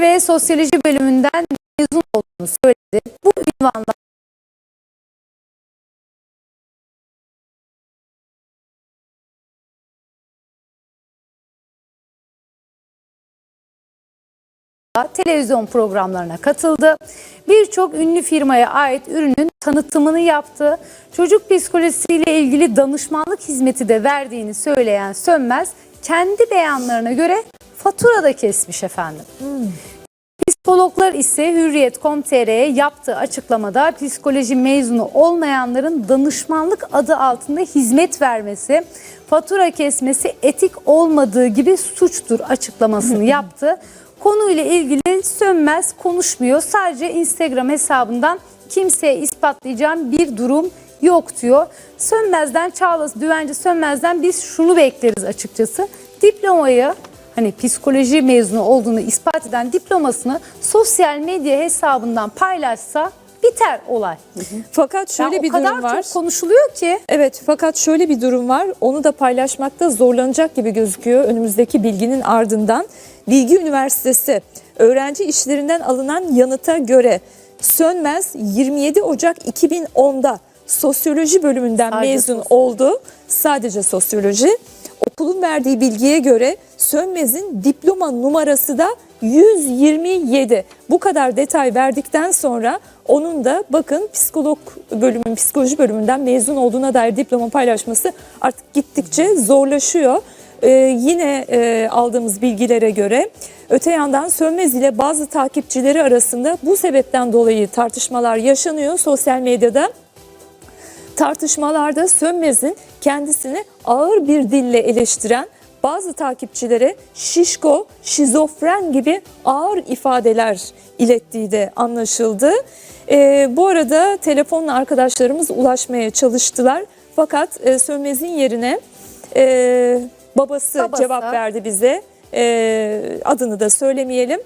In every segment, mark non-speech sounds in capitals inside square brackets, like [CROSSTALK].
ve sosyoloji bölümünden mezun olduğunu söyledi. Bu ünvanla televizyon programlarına katıldı. Birçok ünlü firmaya ait ürünün tanıtımını yaptı. Çocuk psikolojisiyle ilgili danışmanlık hizmeti de verdiğini söyleyen Sönmez kendi beyanlarına göre fatura da kesmiş efendim. Psikologlar ise Hürriyet.com.tr'ye yaptığı açıklamada psikoloji mezunu olmayanların danışmanlık adı altında hizmet vermesi, fatura kesmesi etik olmadığı gibi suçtur açıklamasını [LAUGHS] yaptı. Konuyla ilgili sönmez konuşmuyor. Sadece Instagram hesabından kimseye ispatlayacağım bir durum yok diyor. Sönmez'den Çağla Düvenci Sönmez'den biz şunu bekleriz açıkçası. Diplomayı hani psikoloji mezunu olduğunu ispat eden diplomasını sosyal medya hesabından paylaşsa biter olay. Fakat şöyle Ya bir o kadar durum var. çok konuşuluyor ki. Evet fakat şöyle bir durum var. Onu da paylaşmakta zorlanacak gibi gözüküyor önümüzdeki bilginin ardından. Bilgi Üniversitesi öğrenci işlerinden alınan yanıta göre Sönmez 27 Ocak 2010'da sosyoloji bölümünden Sadece mezun sosyoloji. oldu. Sadece sosyoloji. Okulun verdiği bilgiye göre Sönmez'in diploma numarası da 127. Bu kadar detay verdikten sonra onun da bakın psikolog bölümün psikoloji bölümünden mezun olduğuna dair diploma paylaşması artık gittikçe zorlaşıyor. Ee, yine e, aldığımız bilgilere göre öte yandan Sönmez ile bazı takipçileri arasında bu sebepten dolayı tartışmalar yaşanıyor sosyal medyada. Tartışmalarda Sönmez'in kendisini ağır bir dille eleştiren bazı takipçilere şişko, şizofren gibi ağır ifadeler ilettiği de anlaşıldı. Ee, bu arada telefonla arkadaşlarımız ulaşmaya çalıştılar. Fakat e, Sönmez'in yerine e, babası, Babası. cevap verdi bize. E, adını da söylemeyelim.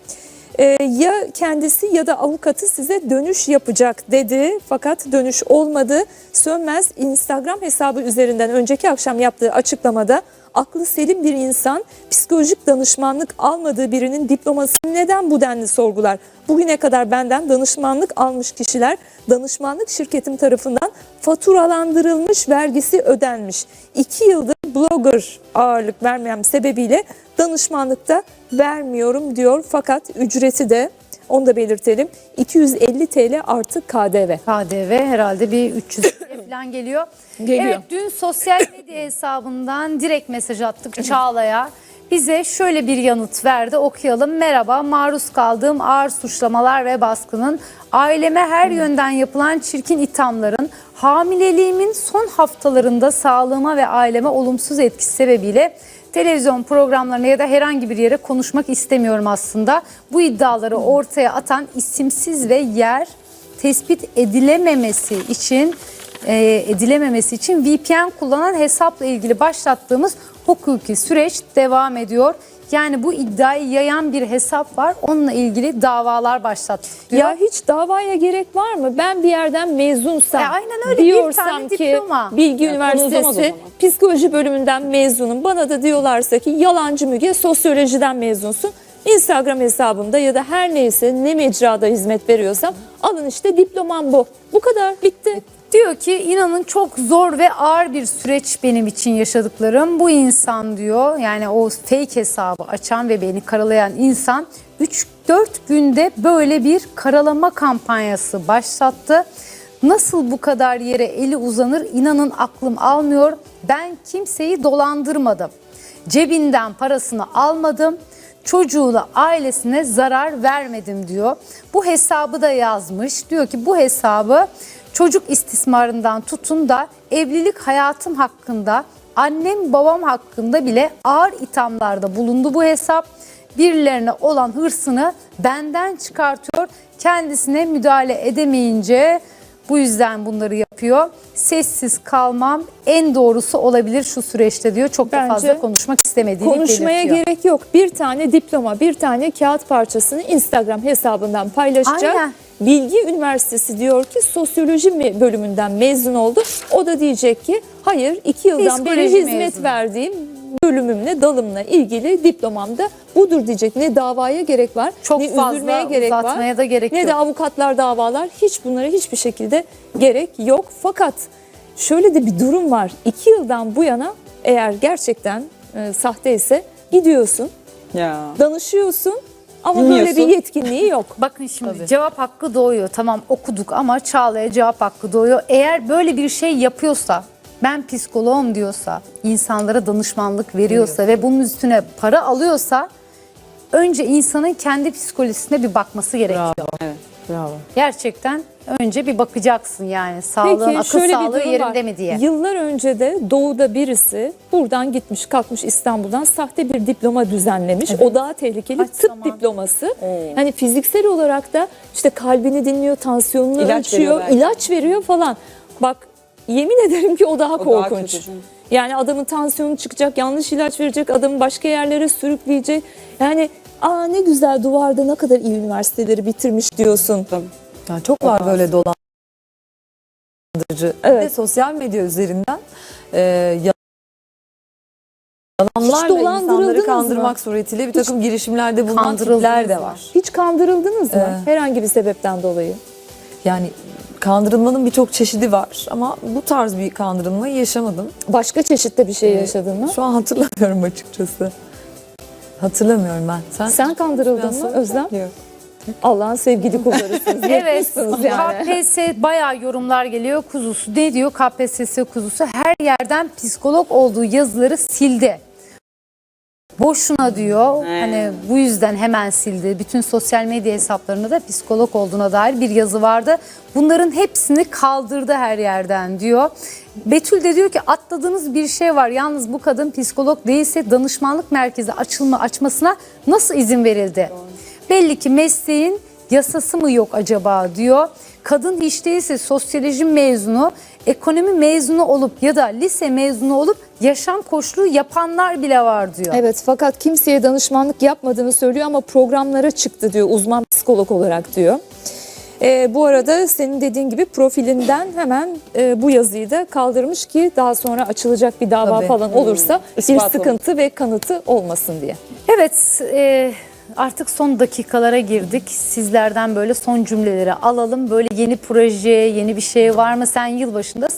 Ee, ya kendisi ya da avukatı size dönüş yapacak dedi fakat dönüş olmadı. Sönmez Instagram hesabı üzerinden önceki akşam yaptığı açıklamada aklı selim bir insan psikolojik danışmanlık almadığı birinin diplomasını neden bu denli sorgular? Bugüne kadar benden danışmanlık almış kişiler danışmanlık şirketim tarafından faturalandırılmış vergisi ödenmiş. İki yıldır blogger ağırlık vermem sebebiyle danışmanlıkta vermiyorum diyor. Fakat ücreti de onu da belirtelim 250 TL artı KDV. KDV herhalde bir 300 [LAUGHS] falan geliyor. Geliyor. Evet dün sosyal medya hesabından direkt mesaj attık Çağla'ya. Bize şöyle bir yanıt verdi okuyalım. Merhaba maruz kaldığım ağır suçlamalar ve baskının aileme her yönden yapılan çirkin ithamların hamileliğimin son haftalarında sağlığıma ve aileme olumsuz etkisi sebebiyle televizyon programlarına ya da herhangi bir yere konuşmak istemiyorum aslında. Bu iddiaları ortaya atan isimsiz ve yer tespit edilememesi için e, edilememesi için VPN kullanan hesapla ilgili başlattığımız hukuki süreç devam ediyor. Yani bu iddiayı yayan bir hesap var. Onunla ilgili davalar başlattık diyor. Ya hiç davaya gerek var mı? Ben bir yerden mezunsam, E, aynen öyle. Bir diyorsam tane ki diploma. Bilgi Ya, Üniversitesi psikoloji bölümünden mezunum. Bana da diyorlarsa ki yalancı Müge sosyolojiden mezunsun. Instagram hesabımda ya da her neyse ne mecrada hizmet veriyorsam alın işte diplomam bu. Bu kadar bitti. Diyor ki inanın çok zor ve ağır bir süreç benim için yaşadıklarım. Bu insan diyor yani o fake hesabı açan ve beni karalayan insan 3-4 günde böyle bir karalama kampanyası başlattı. Nasıl bu kadar yere eli uzanır inanın aklım almıyor. Ben kimseyi dolandırmadım. Cebinden parasını almadım. Çocuğuna, ailesine zarar vermedim diyor. Bu hesabı da yazmış. Diyor ki bu hesabı çocuk istismarından tutun da evlilik hayatım hakkında, annem babam hakkında bile ağır ithamlarda bulundu bu hesap. Birilerine olan hırsını benden çıkartıyor. Kendisine müdahale edemeyince bu yüzden bunları yapıyor. Sessiz kalmam en doğrusu olabilir şu süreçte diyor. Çok da Bence fazla konuşmak istemediğini Konuşmaya belirtiyor. gerek yok. Bir tane diploma, bir tane kağıt parçasını Instagram hesabından paylaşacak. Aynen. Bilgi Üniversitesi diyor ki sosyoloji bölümünden mezun oldu. O da diyecek ki hayır iki yıldan beri hizmet mezunu. verdiğim bölümümle, dalımla ilgili diplomamda budur diyecek. Ne davaya gerek var, Çok ne fazla üzülmeye gerek var, da gerek ne yok. de avukatlar davalar. Hiç bunlara hiçbir şekilde gerek yok. Fakat şöyle de bir durum var. İki yıldan bu yana eğer gerçekten e, sahte ise gidiyorsun, Ya. danışıyorsun ama böyle bir yetkinliği yok. [LAUGHS] Bakın şimdi Tabii. cevap hakkı doğuyor. Tamam okuduk ama Çağla'ya cevap hakkı doğuyor. Eğer böyle bir şey yapıyorsa, ben psikoloğum diyorsa, insanlara danışmanlık veriyorsa ve bunun üstüne para alıyorsa önce insanın kendi psikolojisine bir bakması gerekiyor. Bravo. Evet. Bravo. Gerçekten önce bir bakacaksın yani sağlığın, Peki akıl şöyle bir sağlığı durum yerinde var. mi diye. Yıllar önce de doğuda birisi buradan gitmiş kalkmış İstanbul'dan sahte bir diploma düzenlemiş. O daha tehlikeli Kaç tıp zaman? diploması. Yani fiziksel olarak da işte kalbini dinliyor, tansiyonunu İlaç ölçüyor, ilaç veriyor falan. Bak yemin ederim ki o daha O daha korkunç. kötü canım. yani adamın tansiyonu çıkacak, yanlış ilaç verecek, adamı başka yerlere sürükleyecek. Yani aa ne güzel duvarda ne kadar iyi üniversiteleri bitirmiş diyorsun. Tabii. Yani çok var böyle dolandırıcı. Bir Evet. de sosyal medya üzerinden e, ya- yalanlarla insanları mı? kandırmak suretiyle bir takım girişimlerde bulunan tipler de mı? var. Hiç kandırıldınız mı? Ee, Herhangi bir sebepten dolayı. Yani kandırılmanın birçok çeşidi var ama bu tarz bir kandırılmayı yaşamadım. Başka çeşitte bir şey Ee, yaşadın mı? Şu an hatırlamıyorum açıkçası. Hatırlamıyorum ben. Sen, Sen kandırıldın mı Özlem? Yok. Allah'ın sevgili kullarısınız. [LAUGHS] Evet, yani. KPSS bayağı yorumlar geliyor kuzusu. Ne diyor KPSS kuzusu? Her yerden psikolog olduğu yazıları sildi. Boşuna diyor. He. Hani bu yüzden hemen sildi. Bütün sosyal medya hesaplarında da psikolog olduğuna dair bir yazı vardı. Bunların hepsini kaldırdı her yerden diyor. Betül de diyor ki atladığınız bir şey var. Yalnız bu kadın psikolog değilse danışmanlık merkezi açılma açmasına nasıl izin verildi? Belli ki mesleğin yasası mı yok acaba diyor. Kadın hiç değilse sosyoloji mezunu, ekonomi mezunu olup ya da lise mezunu olup yaşam koçluğu yapanlar bile var diyor. Evet fakat kimseye danışmanlık yapmadığını söylüyor ama programlara çıktı diyor uzman psikolog olarak diyor. Ee, bu arada senin dediğin gibi profilinden hemen e, bu yazıyı da kaldırmış ki daha sonra açılacak bir dava Tabii. falan olursa bir İspat olur. sıkıntı ve kanıtı olmasın diye. Evet e, artık son dakikalara girdik. Sizlerden böyle son cümleleri alalım. Böyle yeni proje, yeni bir şey var mı? Sen yılbaşında